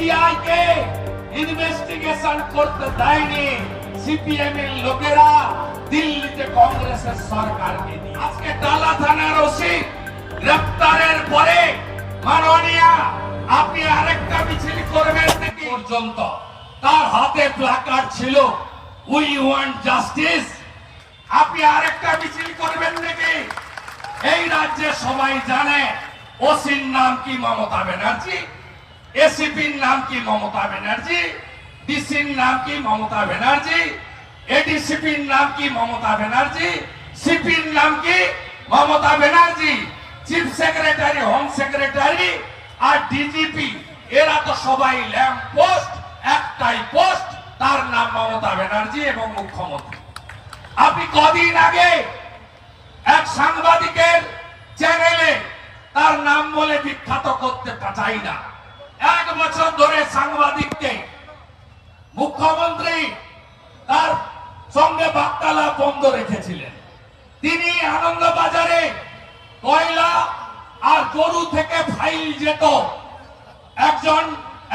জন্য কি করছে সিবিআই কে ইনভেস্টিগেশন করতে দেয়নি সিপিএম এর লোকেরা দিল্লিতে কংগ্রেসের সরকারকে আজকে টালা থানার ওসি গ্রেপ্তারের পরে মাননীয়া আপনি আরেকটা মিছিল করবেন নাকি? পর্যন্ত। তার হাতে প্লাকার্ড ছিল উই ওয়ান্ট জাস্টিস আপনি আরেকটা মিছিল করবেন নাকি? এই রাজ্যে সবাই জানে ওসির নাম কি মমতা ব্যানার্জি? এসিপির নাম কি মমতা ব্যানার্জি? ডিসির নাম কি মমতা ব্যানার্জি? এডিসিপির নাম কি মমতা ব্যানার্জি? সিপির নাম কি Mamata Banerjee? Chief secretary home secretary আর ডিজিপি এরা তো সবাই ল্যাম্প পোস্ট একটাই পোস্ট তার নাম মমতা ব্যানার্জি এবং মুখ্যমন্ত্রী। আপনি কদিন আগে এক সাংবাদিকের চ্যানেলে তার নাম বলে বিখ্যাত করতে চাই না। এক বছর ধরে সাংবাদিককে মুখ্যমন্ত্রী তার সঙ্গে বার্তালাপ বন্ধ রেখেছিলেন। তিনি আনন্দবাজারে কয়লা আর গরু থেকে ফাইল যেত, একজন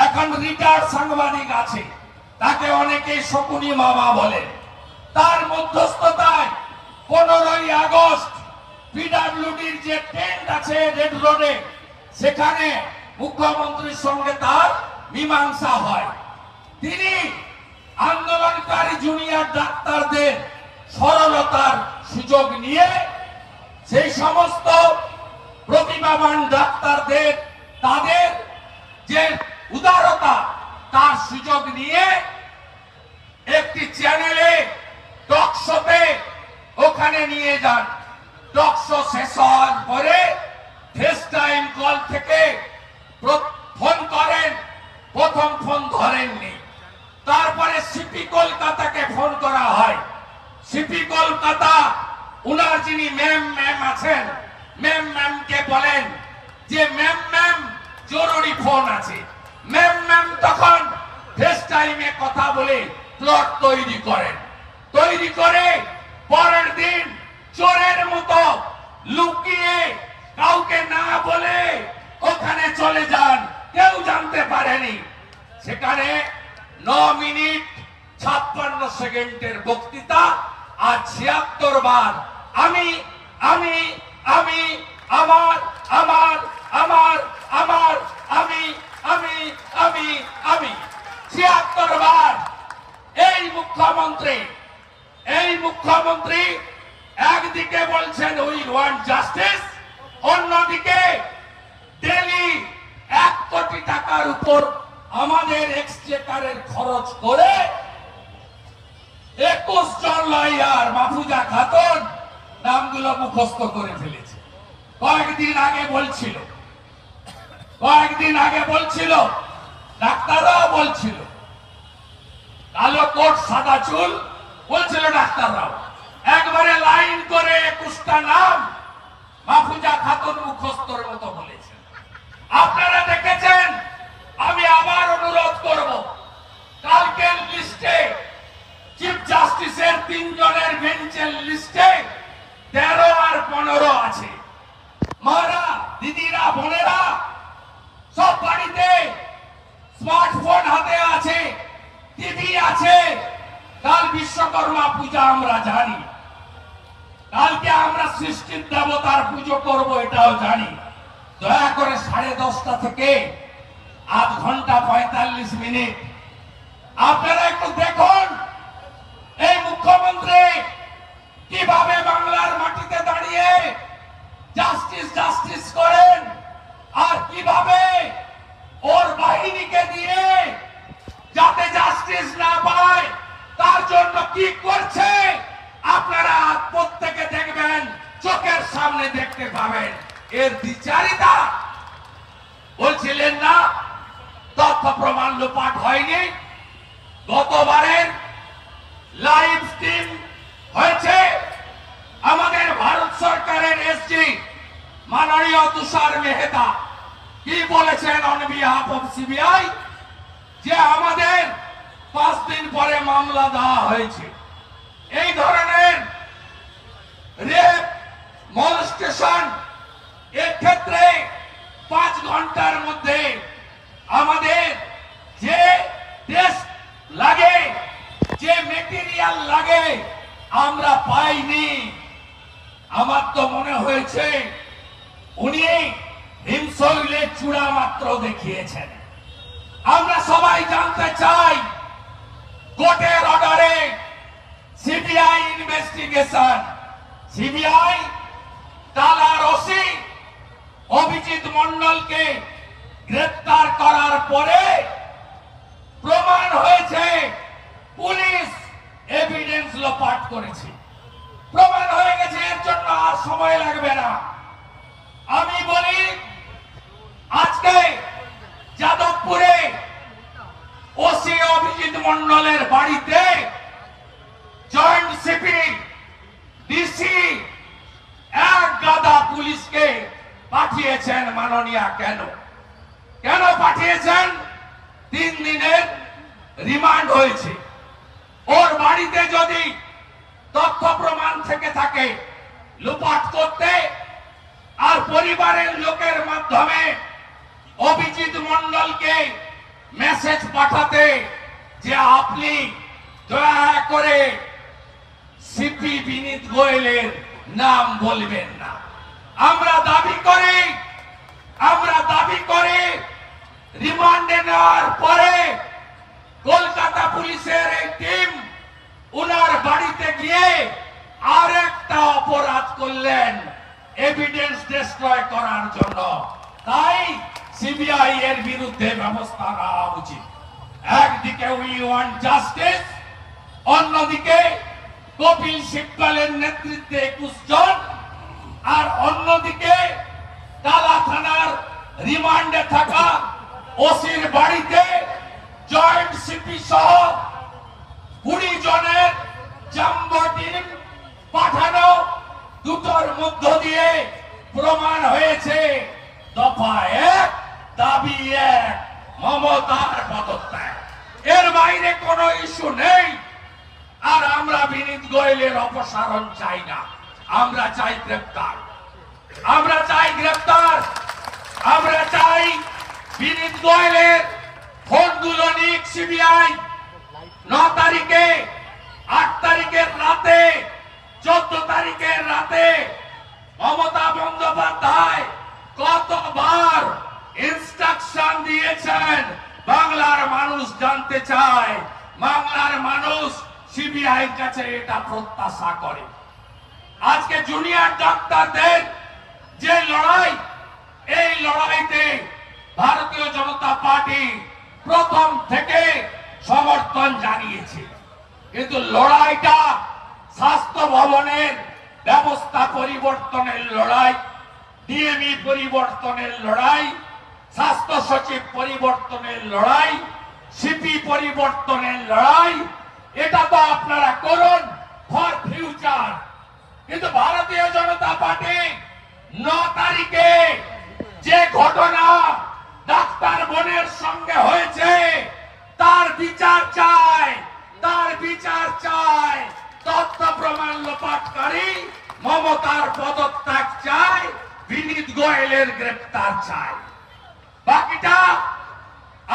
এখন রিটায়ার্ড সাংবাদিক আছে, তাকে অনেকে শকুনি মামা বলে। তার মধ্যস্থতায় পনেরোই আগস্ট পিডাব্লিউডির যে টেন্ট আছে রেড রোডে সেখানে মুখ্যমন্ত্রীর সঙ্গে তার মীমাংসা হয়। তিনি আন্দোলনকারী জুনিয়র ডাক্তারদের সরলতার সুযোগ নিয়ে সেই সমস্ত প্রতিভাবান ডাক্তারদের, তাদের যে উদারতা, তার সুযোগ নিয়ে একটি চ্যানেলে টকশোতে ওখানে নিয়ে যান। টকশো শেষ হওয়ার পরে ফেস টাইম কল থেকে ফোন করেন, প্রথম ফোন ধরেননি। তারপরে সিপি কলকাতাকে ফোন করা হয়। সিপি কলকাতা, উনার যিনি ম্যাম ম্যাম আছেন, ম্যাম, ম্যামকে বলেন যে, ম্যাম ম্যাম, জরুরি ফোন আছে। ম্যাম ম্যাম তখন ফেস টাইমে কথা বলে প্লট তৈরি করেন। তৈরি করে পরের দিন চোরের মতো লুকিয়ে কাউকে না বলে ওখানে চলে যান। কেউ জানতে পারেনি। সেখানে ন মিনিট ছাপ্পান্ন সেকেন্ডের বক্তৃতা আর ছিয়াত্তর বার। আমি আমি আমি, আমার আমার আমার আমার, আমি আমি আমি আমি। ছিয়াত্তর বার। এই মুখ্যমন্ত্রী এই মুখ্যমন্ত্রী একদিকে বলছেন উই ওয়ান্ট জাস্টিস অন্যদিকে ডেলি এক কোটি টাকার উপর আমাদের এক্সচেকারের খরচ করে একুশ জন লয়ার খাতুন নামগুলো মুখস্থ করে ফেলেছে। কয়েকদিন আগে বলছিল, কয়েকদিন আগে বলছিল, ডাক্তাররাও বলছিল, কালো কোট, সাদা চুল, বলছিল ডাক্তাররাও। একবারে লাইন করে একুশটা নাম মাহফুজা খাতুন মুখস্থর মতো বলেছেন আপনারা দেখেছেন? আমি আবার অনুরোধ করব কালকের লিস্টে চিফ জাস্টিসের তিনজনের বেঞ্চের লিস্টে তেরো আর পনেরো আছে। মারা, দিদিরা, বোনেরা, সব বাড়িতে স্মার্টফোন হাতে আছে টিভি আছে। কাল বিশ্বকর্মা পূজা আমরা জানি। কালকে আমরা সৃষ্টির দেবতার পুজো করব, এটাও জানি। করে সাড়ে দশটা থেকে আধ ঘণ্টা পঁয়তাল্লিশ মিনিট। আপনারা একটু দেখুন, এই মুখ্যমন্ত্রী কীভাবে বাংলার মাটিতে দাঁড়িয়ে জাস্টিস জাস্টিস করেন আর কীভাবে ওর বাহিনীকে দিয়ে যাতে জাস্টিস না পায়, তার জন্য কি করছে, আপনারা প্রত্যেকে দেখবেন, চোখের সামনে দেখতে পাবেন। এর বিচারিতা বলছিলেন না, তথ্য প্রমাণ লোপাট হয়নি। গতবারের লাইভ স্ট্রিম হয়েছে আমাদের ভারত সরকারের এসজি মাননীয় তুষার মেহতা। কি বলেছেন অন বিহাফ অফ সিবিআই যে আমাদের পাঁচ দিন পরে মামলা দেওয়া হয়েছে। এই ধরনের রেপ, মলস্টেশন আটটার মধ্যে আমাদের যে টেস্ট লাগে, যে মেটেরিয়াল লাগে, আমরা পাইনি। আমার তো মনে হয়েছে, উনি হিমশৈলের চূড়া মাত্র দেখিয়েছেন। আমরা সবাই জানতে চাই কোর্টের অর্ডারে সিবিআই ইনভেস্টিগেশন সিবিআই তালা রসিদ অভিজিৎ মন্ডলকে গ্রেপ্তার করার পরে প্রমাণ হয়েছে, পুলিশ এভিডেন্স লোপাট করেছে। প্রমাণ হয়ে গেছে, এর জন্য আর সময় লাগবে না। আমি বলি, আজকে যাদবপুরে ওসি অভিজিৎ মন্ডলের বাড়িতে জয়েন্ট সিপি ডিসি, এক গাদা পুলিশকে পাঠিয়েছেন মাননীয়া কেন? কেন পাঠিয়েছেন? তিন দিনের রিমান্ড হয়েছে। ওর বাড়িতে যদি তথ্য প্রমাণ থেকে থাকে লুপাট করতে, আর পরিবারের লোকের মাধ্যমে অভিজিৎ মন্ডলকে মেসেজ পাঠাতে, যে আপনি দয়া করে সিপি বিনীত গোয়েলের নাম বলবেন না। আমরা দাবি করি, আমরা দাবি করি, রিমান্ডে নেওয়ার পরে কলকাতা পুলিশের এই টিম উনার বাড়িতে গিয়ে আর একটা অপরাধ করলেন এভিডেন্স ডিস্ট্রয় করার জন্য। তাই সিবিআই এর বিরুদ্ধে ব্যবস্থা নেওয়া উচিত। একদিকে উই ওয়ান্ট জাস্টিস অন্যদিকে কপিল সিব্বালের নেতৃত্বে একুশ জন আর অন্যদিকে টালা থানার রিমান্ডে থাকা ওসির বাড়িতে জয়েন্ট সিপি সহ কুড়ি জনের জাম্বো টিম পাঠানো দুটোর মধ্য দিয়ে প্রমাণ হয়েছে দফা এক দাবি এক মমতার পদত্যাগ। এর বাইরে কোনো ইস্যু নেই। আর আমরা বিনীত গোয়েলের অপসারণ চাই না। আমরা চাই গ্রেপ্তার। আমরা চাই গ্রেপ্তার। আমরা চাই বিনীত গোয়েলের ফোনগুলো নিক সিবিআই। ন তারিখে, আট তারিখের রাতে, চোদ্দ তারিখের রাতে মমতা বন্দ্যোপাধ্যায় কতবার ইনস্ট্রাকশন দিয়েছেন, বাংলার মানুষ জানতে চায়, বাংলার মানুষ সিবিআই কাছে এটা প্রত্যাশা করে। আজকে জুনিয়র ডাক্তারদের যে লড়াই, এই লড়াইতে ভারতীয় জনতা পার্টি প্রথম থেকে সমর্থন জানিয়েছে। কিন্তু লড়াইটা স্বাস্থ্য ভবনের ব্যবস্থা পরিবর্তনের লড়াই ডিএমই পরিবর্তনের লড়াই স্বাস্থ্য সচিব পরিবর্তনের লড়াই সিপি পরিবর্তনের লড়াই, এটা তো আপনারা করুন ফর ফিউচার কিন্তু ভারতীয় জনতা পার্টি ন তারিখে যে ঘটনা ডাক্তার বোনের সঙ্গে হয়েছে, তার বিচার চাই তার বিচার চাই তথ্য প্রমাণ লোপাটকারী মমতার পদত্যাগ চাই বিনীত গোয়েলের গ্রেপ্তার চাই বাকিটা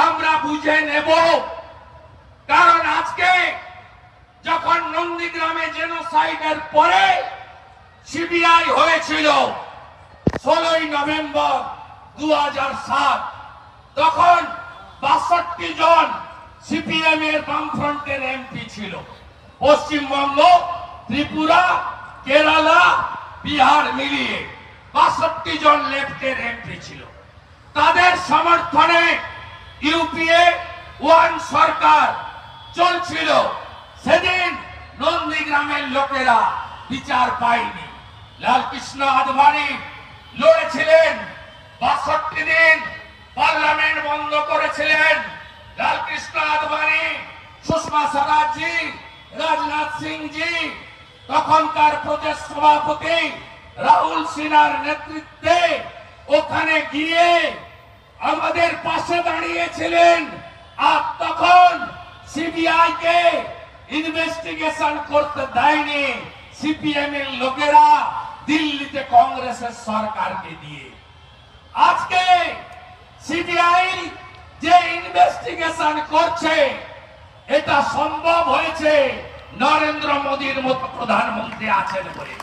আমরা বুঝে নেব। কারণ আজকে যখন নন্দীগ্রামে জেনোসাইডের পরে সিবিআই হয়েছিল, ষোলোই নভেম্বর দু তখন বাষট্টি জন সিপিএম এর বামফ্রন্টের এমপি ছিল। পশ্চিমবঙ্গ, ত্রিপুরা, কেরালা, বিহার মিলিয়ে বাষট্টি জন লেফটের এমপি ছিল। তাদের সমর্থনে ইউপিএ ওয়ান সরকার চলছিল। সেদিন নন্দীগ্রামের লোকেরা বিচার পায়নি। লালকৃষ্ণ আদবানি লড়েছিলেন, বাষট্টি দিন পার্লামেন্ট বন্ধ করেছিলেন। লালকৃষ্ণ আদবানি সুষমা স্বরাজজি, রাজনাথ সিং জি তখনকার প্রদেশ সভাপতি রাহুল সিনহার নেতৃত্বে ওখানে গিয়ে আমাদের পাশে দাঁড়িয়েছিলেন আর তখন সিবিআই কে ইনভেস্টিগেশন করতে দেয়নি সিপিএম এর লোকেরা দিল্লিতে কংগ্রেসের সরকারকে দিয়ে। আজকে সিবিআই যে ইনভেস্টিগেশন করছে, এটা সম্ভব হয়েছে নরেন্দ্র মোদীর মতো প্রধানমন্ত্রী আছেন বলে।